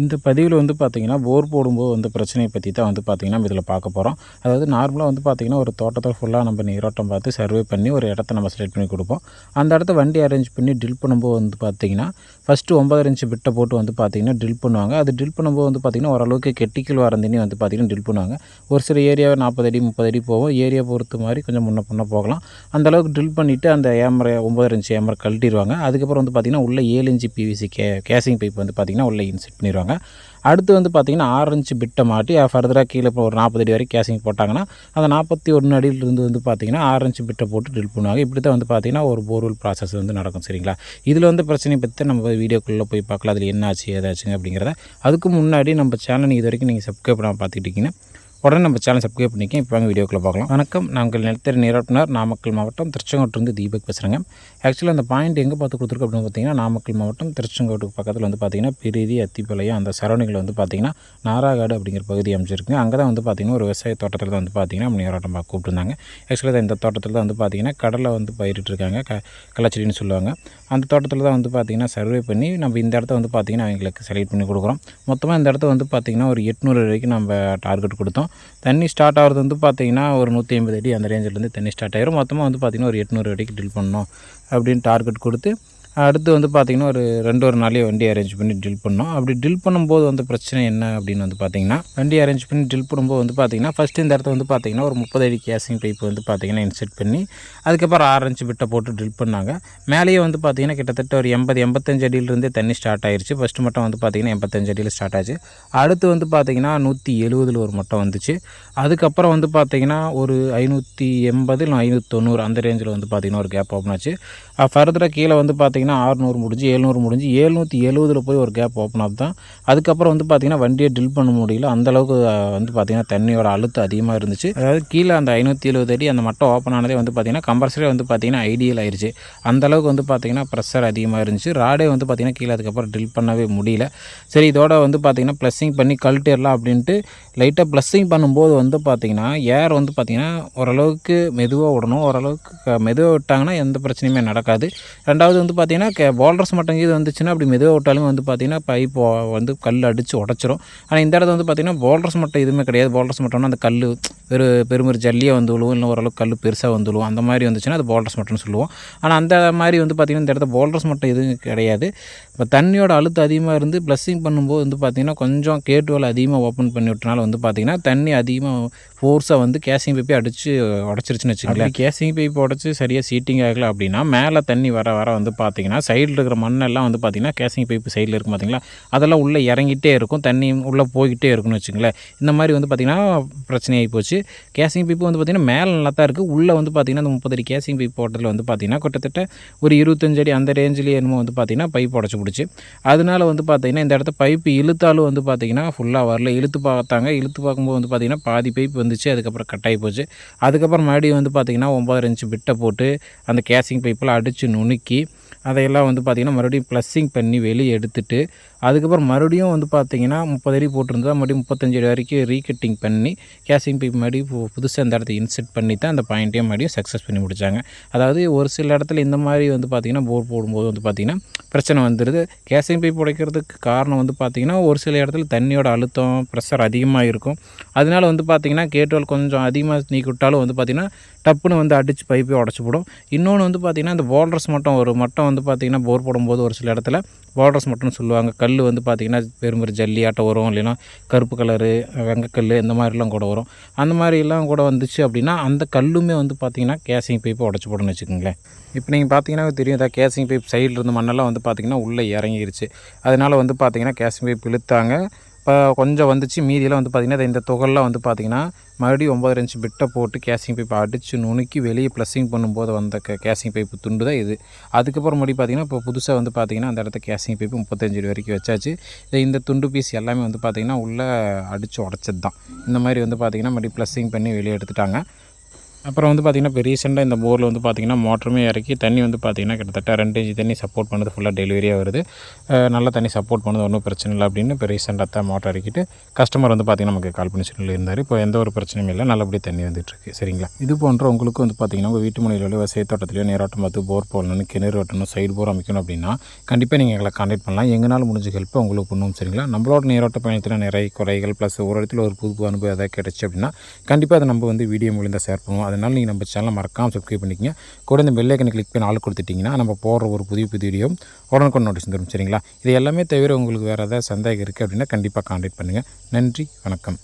இந்த பதிவில் வந்து பார்த்திங்கன்னா போர் போடும்போது வந்து பிரச்சனையை பற்றி தான் வந்து பார்த்திங்கன்னா நம்ம இதில் பார்க்க போகிறோம் அதாவது நார்மலாக வந்து பார்த்திங்கன்னா ஒரு தோட்டத்தில் ஃபுல்லாக நம்ம நீரோட்டம் பார்த்து சர்வே பண்ணி ஒரு இடத்த நம்ம செலக்ட் பண்ணி கொடுப்போம். அந்த இடத்த வண்டி அரேஞ்ச் பண்ணி ட்ரில் பண்ணும்போது வந்து பார்த்திங்கன்னா ஃபஸ்ட்டு ஒன்பதரை இன்ச்சு பிட்டை போட்டு வந்து பார்த்திங்கன்னா ட்ரில் பண்ணுவாங்க. அது ட்ரில் பண்ணும்போது வந்து பார்த்திங்கன்னா ஓரளவுக்கு கெட்டிக்கல் வரந்தினி வந்து பார்த்திங்கன்னா ட்ரில் பண்ணுவாங்க. ஒரு சில ஏரியாவை நாற்பது அடி முப்பது அடி போகும். ஏரியா பொறுத்த மாதிரி கொஞ்சம் முன்ன பின்ன போகலாம். அந்தளவுக்கு ட்ரில் பண்ணிவிட்டு அந்த ஏமரை ஒம்பதரை இன்ச்சு ஏமரை கழட்டிடுவாங்க. அதுக்கப்புறம் வந்து பார்த்திங்கன்னா உள்ளே ஏழு இன்ச்சு பிவிசி கே கேசிங் பைப் வந்து பார்த்திங்கன்னா உள்ளே இன்செட் பண்ணிடுவாங்க. அடுத்து வந்து பார்த்திங்கன்னா ஆறு பிட்டை மாட்டி ஃபர்தராக கீழே இப்போ ஒரு நாற்பது அடி வரைக்கும் கேசிங் போட்டாங்கன்னா அந்த நாற்பத்தி ஒன்று அடியிலிருந்து வந்து பார்த்திங்கன்னா ஆறு பிட்டை போட்டு ட்ரில் பண்ணுவாங்க. இப்படி தான் வந்து பார்த்திங்கன்னா ஒரு போர்வெல் ப்ராசஸ் வந்து நடக்கும் சரிங்களா? இதில் வந்து பிரச்சனை பற்றி நம்ம வீடியோக்குள்ளே போய் பார்க்கலாம். அதில் என்ன ஆச்சு ஏதாச்சுங்க அப்படிங்கிறத. அதுக்கு முன்னாடி நம்ம சேனல் இது வரைக்கும் நீங்கள் சப்ஸ்கிரைப் பண்ணாமல் பார்த்துக்கிட்டிங்கன்னா உடனே நம்ம சேனல் சப்ஸ்கிரைப் பண்ணிக்க இப்போ வாங்க வீடியோக்குள்ளே பார்க்கலாம் வணக்கம். நாங்கள் நிலத்தரி நீராட்டினார். நாமக்கல் மாவட்டம் திருச்செங்கோட்டிலிருந்து தீபக் பேசுகிறேங்க ஆக்சுவலாக அந்த பாயிண்ட் எங்கே பார்த்து கொடுத்துருக்கு அப்படின்னு பார்த்தீங்கன்னா நாமக்கல் மாவட்டம் திருச்செங்கோட்டுக்கு பக்கத்தில் வந்து பார்த்திங்கன்னா பிரிதி அத்திப்பாளையம் அந்த சரௌண்டிங்கில் வந்து பார்த்திங்கன்னா நாராகாடு அப்படிங்கிற பகுதி அமைச்சிருக்குங்க அங்கே தான் வந்து பார்த்திங்கன்னா ஒரு விவசாய தோட்டத்தில் தான் வந்து பார்த்திங்கன்னா நம்ம நீரோட்டம் பார்க்க கூப்பிட்டுருந்தாங்க. ஆக்சுவலாக இந்த தோட்டத்தில் தான் வந்து பார்த்திங்கன்னா கடலை வந்து பயிரிட்டுருக்காங்க க கள்ளச்செடின்னு சொல்லுவாங்க. அந்த தோட்டத்தில் தான் வந்து பார்த்திங்கன்னா சர்வே பண்ணி நம்ம இந்த இடத்த வந்து பார்த்திங்கன்னா அவங்களுக்கு செலக்ட் பண்ணி கொடுக்குறோம். மொத்தமாக இந்த இடத்த வந்து பார்த்திங்கன்னா ஒரு எட்நூறு வரைக்கும் நம்ம டார்கெட் கொடுத்தோம். தண்ணி ஸ்டார்ட் ஆகிறது வந்து பார்த்திங்கன்னா ஒரு நூற்றி ஐம்பது அடி அந்த ரேஞ்சிலேருந்து தண்ணி ஸ்டார்ட் ஆகிரும் மொத்தமாக வந்து பார்த்திங்கன்னா ஒரு எட்நூறு அடிக்கு ட்ரில் பண்ணணும் அப்படின்னு டார்கெட் கொடுத்து அடுத்து வந்து பார்த்திங்கன்னா ஒரு ரெண்டு ஒரு நாளே வண்டி அரேஞ்ச் பண்ணி ட்ரில் பண்ணோம். அப்படி ட்ரில் பண்ணும்போது வந்து பிரச்சனை என்ன அப்படின்னு வந்து பார்த்திங்கன்னா வண்டி அரேஞ்ச் பண்ணி ட்ரில் பண்ணும்போது வந்து பார்த்திங்கன்னா ஃபஸ்ட்டு இந்த இடத்த வந்து பார்த்திங்கன்னா ஒரு முப்பது அடி கேசிங் பைப் வந்து பார்த்திங்கன்னா இன்செட் பண்ணி அதுக்கப்புறம் ஆரஞ்சு பிட்டை போட்டு ட்ரில் பண்ணாங்க. மேலேயே வந்து பார்த்திங்கன்னா கிட்டத்தட்ட ஒரு எண்பது எண்பத்தஞ்சு அடியிலிருந்தே தண்ணி ஸ்டார்ட் ஆயிருச்சு. ஃபஸ்ட்டு மட்டும் வந்து பார்த்திங்கன்னா எண்பத்தஞ்சு அடியில் ஸ்டார்ட் ஆச்சு. அடுத்து வந்து பார்த்திங்கன்னா நூற்றி எழுபதில் ஒரு மட்டம் வந்துச்சு. அதுக்கப்புறம் வந்து பார்த்திங்கன்னா ஒரு ஐநூற்றி எண்பது இல்லை ஐநூற்றி தொண்ணூறு அந்த ரேஞ்சில் வந்து பார்த்திங்கன்னா ஒரு கேப் ஓப்பன் ஆச்சு. ஃபர்தராக கீழே வந்து பார்த்திங்கன்னா ஆறுநூறு முடிஞ்சு எழுநூறு முடிஞ்சு எழுநூற்றி எழுபதில் போய் ஒரு கேப் ஓப்பன் ஆகுது தான் அதுக்கப்புறம் வந்து பார்த்திங்கன்னா வண்டியை ட்ரில் பண்ண முடியல அந்தளவுக்கு வந்து பார்த்திங்கன்னா தண்ணியோட அழுத்தம் அதிகமாக இருந்துச்சு அதாவது கீழே அந்த ஐநூற்றி எழுபது அடி அந்த மட்டம் ஓப்பன் ஆனதே வந்து பார்த்திங்கன்னா கம்பல்சரி வந்து பார்த்திங்கன்னா ஐடியல் ஆயிடுச்சு அந்தளவுக்கு வந்து பார்த்திங்கன்னா ப்ரெஷர் அதிகமாக இருந்துச்சு ராடே வந்து பார்த்திங்கன்னா கீழே அதுக்கப்புறம் ட்ரில் பண்ணவே முடியல சரி இதோட வந்து பார்த்திங்கன்னா ப்ளஸ்ஸிங் பண்ணி கழட்டிடலாம் அப்படின்ட்டு லைட்டாக ப்ளஸ்ஸிங் பண்ணும்போது வந்து பார்த்திங்கன்னா ஏர் வந்து பார்த்திங்கன்னா ஓரளவுக்கு மெதுவாக விடணும் ஓரளவுக்கு மெதுவாக விட்டாங்கன்னா எந்த பிரச்சனையுமே நடக்காது ரெண்டாவது வந்து பார்த்திங்கன்னா கே போல்டர்ஸ் மட்டும் இது வந்துச்சுன்னா அப்படி மெதுவாக விட்டாலுமே வந்து பார்த்திங்கன்னா பைப் வந்து கல் அடித்து உடச்சிரும். ஆனால் இந்த இடத்துல வந்து பார்த்திங்கன்னா போல்டர்ஸ் மட்டும் எதுவுமே கிடையாது. போல்டர்ஸ் மட்டும்னா அந்த கல் பெரு பெருமொரு ஜல்லியாக வந்து விழுவும் இல்லை ஓரளவுக்கு கல் பெருசாக வந்து விழுவும். அந்த மாதிரி வந்துச்சுன்னா அது போல்டர்ஸ் மட்டும்னு சொல்லுவோம். ஆனால் அந்த மாதிரி வந்து பார்த்திங்கன்னா இந்த இடத்துல போல்டர்ஸ் மட்டும் எதுவும் கிடையாது. இப்போ தண்ணியோட அழுத்தம் அதிகமாக இருந்து ப்ளஸ்ஸிங் பண்ணும்போது வந்து பார்த்திங்கன்னா கொஞ்சம் கேட்டுவல் அதிகமாக ஓப்பன் பண்ணி விட்டனால வந்து பார்த்திங்கன்னா தண்ணி அதிகமாக ஃபோர்ஸாக வந்து கேசிங் பைப்பே அடித்து உடச்சிருச்சுன்னு வச்சுக்கோங்களேன். கேசிங் பைப் உடச்சி சரியாக சீட்டிங் ஆகலை அப்படின்னா மேலே தண்ணி வர வர வந்து பார்த்திங்கன்னா சைடில் இருக்கிற மண்ணெல்லாம் வந்து பார்த்திங்கன்னா கேசிங் பைப்பு சைடில் இருக்கும் பார்த்திங்களா அதெல்லாம் உள்ளே இறங்கிட்டே இருக்கும். தண்ணி உள்ளே போய்கிட்டே இருக்கும்னு வச்சுங்களேன் இந்த மாதிரி வந்து பார்த்திங்கன்னா பிரச்சனையாகி போச்சு. கேசிங் பைப்பு வந்து பார்த்திங்கன்னா மேலே நல்லா தான் இருக்குது உள்ளே வந்து பார்த்திங்கன்னா அந்த முப்பது அடி கேசிங் பைப் போட்டதில் வந்து பார்த்திங்கன்னா கிட்டத்தட்ட ஒரு இருபத்தஞ்சு அடி அந்த ரேஞ்சிலேயே என்னமோ வந்து பார்த்திங்கன்னா பைப் உடச்சி பிடிச்சி. அதனால வந்து பார்த்திங்கன்னா இந்த இடத்த பைப்பு இழுத்தாலும் வந்து பார்த்திங்கன்னா ஃபுல்லாக வரல. இழுத்து பார்த்தாங்க. இழுத்து பார்க்கும்போது வந்து பார்த்திங்கன்னா பாதி பைப் வந்துச்சு. அதுக்கப்புறம் கட் ஆகி போச்சு. அதுக்கப்புறம் மறுபடியும் வந்து பார்த்திங்கன்னா ஒம்பது இன்ச்சு பிட்டை போட்டு அந்த கேசிங் பைப்பெல்லாம் அடித்து நுணுக்கி அதையெல்லாம் வந்து பார்த்திங்கன்னா மறுபடியும் ப்ளஸ்ஸிங் பண்ணி வெளியே எடுத்துட்டு அதுக்கப்புறம் மறுபடியும் வந்து பார்த்திங்கன்னா முப்பது அடி போட்டிருந்தா மறுபடியும் முப்பத்தஞ்சு அடி வரைக்கும் ரீகட்டிங் பண்ணி கேசிங் பைப் மறுபடியும் புதுசாக அந்த இடத்த இன்செட் பண்ணி தான் அந்த பாயிண்ட்டையும் மறுபடியும் சக்ஸஸ் பண்ணி முடித்தாங்க அதாவது ஒரு சில இடத்துல இந்த மாதிரி வந்து பார்த்திங்கன்னா போர் போடும்போது வந்து பார்த்திங்கன்னா பிரச்சனை வந்துடுது கேசிங் பைப் உடைக்கிறதுக்கு காரணம் வந்து பார்த்திங்கன்னா ஒரு சில இடத்துல தண்ணியோட அழுத்தம் ப்ரெஷர் அதிகமாக இருக்கும். அதனால வந்து பார்த்திங்கன்னா கேட்டுவல் கொஞ்சம் அதிகமாக நீக்கி விட்டாலும் வந்து பார்த்திங்கன்னா டப்புன்னு வந்து அடித்து பைப்பே உடச்சி போடும். இன்னொன்று வந்து பார்த்திங்கன்னா அந்த போல்டர்ஸ் மட்டும் ஒரு மட்டம் வந்து வந்து பார்த்திங்கன்னா போர் போடும்போது ஒரு சில இடத்துல பார்டர்ஸ் மட்டும் சொல்லுவாங்க. கல் வந்து பார்த்திங்கன்னா பெரும்பெரு ஜல்லியாட்டம் வரும் இல்லைன்னா கருப்பு கலரு வெங்கக்கல் இந்த மாதிரிலாம் கூட வரும். அந்த மாதிரிலாம் கூட வந்துச்சு அப்படின்னா அந்த கல்லுமே வந்து பார்த்திங்கன்னா கேசிங் பைப்பை உடச்சி போடணும்னு வச்சுக்கோங்களேன். இப்போ நீங்கள் பார்த்தீங்கன்னா தெரியும் இதான் கேசிங் பைப் சைடில் இருந்த மண்ணெல்லாம் வந்து பார்த்திங்கன்னா உள்ளே இறங்கிருச்சு. அதனால் வந்து பார்த்திங்கன்னா கேசிங் பைப் இழுத்தாங்க. இப்போ கொஞ்சம் வந்துச்சு. மீதியெல்லாம் வந்து பார்த்திங்கன்னா இந்த துகள்லாம் வந்து பார்த்திங்கன்னா மறுபடியும் ஒம்பது இன்ச்சு பிட்டை போட்டு கேசிங் பைப்பை அடித்து நுணுக்கி வெளியே ப்ளஸ்ஸிங் பண்ணும்போது வந்த க கேசிங் பைப்பு துண்டு தான் இது. அதுக்கப்புறம் மறுபடியும் பார்த்திங்கன்னா இப்போ புதுசாக வந்து பார்த்திங்கன்னா அந்த இடத்த கேசிங் பைப்பு முப்பத்தஞ்சு அடி வரைக்கும் வச்சாச்சு. இந்த துண்டு பீஸ் எல்லாமே வந்து பார்த்திங்கன்னா உள்ளே அடித்து உடச்சது தான் இந்த மாதிரி வந்து பார்த்திங்கன்னா மறுபடியும் ப்ளஸ்ஸிங் பண்ணி வெளியே எடுத்துட்டாங்க. அப்புறம் வந்து பார்த்திங்கன்னா இப்போ ரீசெண்டாக இந்த போரில் வந்து பார்த்திங்கன்னா மோட்டருமே இறக்கி தண்ணி வந்து பார்த்திங்கன்னா கிட்டத்தட்ட ரெண்டு இன்ச்சு தண்ணி சப்போர்ட் பண்ணுது ஃபுல்லாக டெலிவரியாக வருது. நல்லா நல்ல தண்ணி சப்போர்ட் பண்ணுது ஒன்றும் பிரச்சனை இல்லை அப்படின்னு இப்போ ரீசெண்டாக தான் மோட்டர் இறக்கிட்டு கஸ்டமர் வந்து பார்த்திங்கன்னா நமக்கு கால் பண்ணி சொல்லியிருந்தார் இப்போ எந்த ஒரு பிரச்சனையும் இல்லை நல்லபடியாக தண்ணி வந்துட்டுருக்கு சரிங்களா? இது போன்ற உங்களுக்கு வந்து பார்த்திங்கன்னா உங்கள் வீட்டு முனையில் விவசாய தோட்டத்திலையோ நீராட்டம் பார்த்து போர் போடணும் கிணறு வெட்டணும் சைடு போர் அமைக்கணும் அப்படின்னா கண்டிப்பாக நீங்கள் எங்களை கான்டாக்ட் பண்ணலாம். எங்களால் முடிஞ்ச ஹெல்ப் உங்களுக்கு பண்ணுவோம் சரிங்களா? நம்மளோட நீரோட்ட பயணத்தில் நிறைய குறைகள் ப்ளஸ் ஒரு இடத்துல ஒரு புது அனுபவம் எதாவது கிடச்சி அப்படின்னா கண்டிப்பாக அதை நம்ம வந்து வீடியோ மூலியம் ஷேர் பண்ணுவோம். அதனால் நீங்கள் நம்ம சேனலை மறக்காமல் சப்ஸ்கிரைப் பண்ணிக்கங்க. கூட இந்த பெல்லைக்கனை கிளிக் பண்ணி ஆள் கொடுத்துட்டிங்கன்னா நம்ம போடுற ஒரு புதிய புதிய வீடியோ உடனுக்குடன் நோட்டீஸ் தரும். சரிங்களா? இது எல்லாமே தவிர உங்களுக்கு வேறு ஏதாவது சந்தேகம் இருக்குது அப்படின்னா கண்டிப்பாக காண்டாக்ட் பண்ணுங்கள் நன்றி வணக்கம்.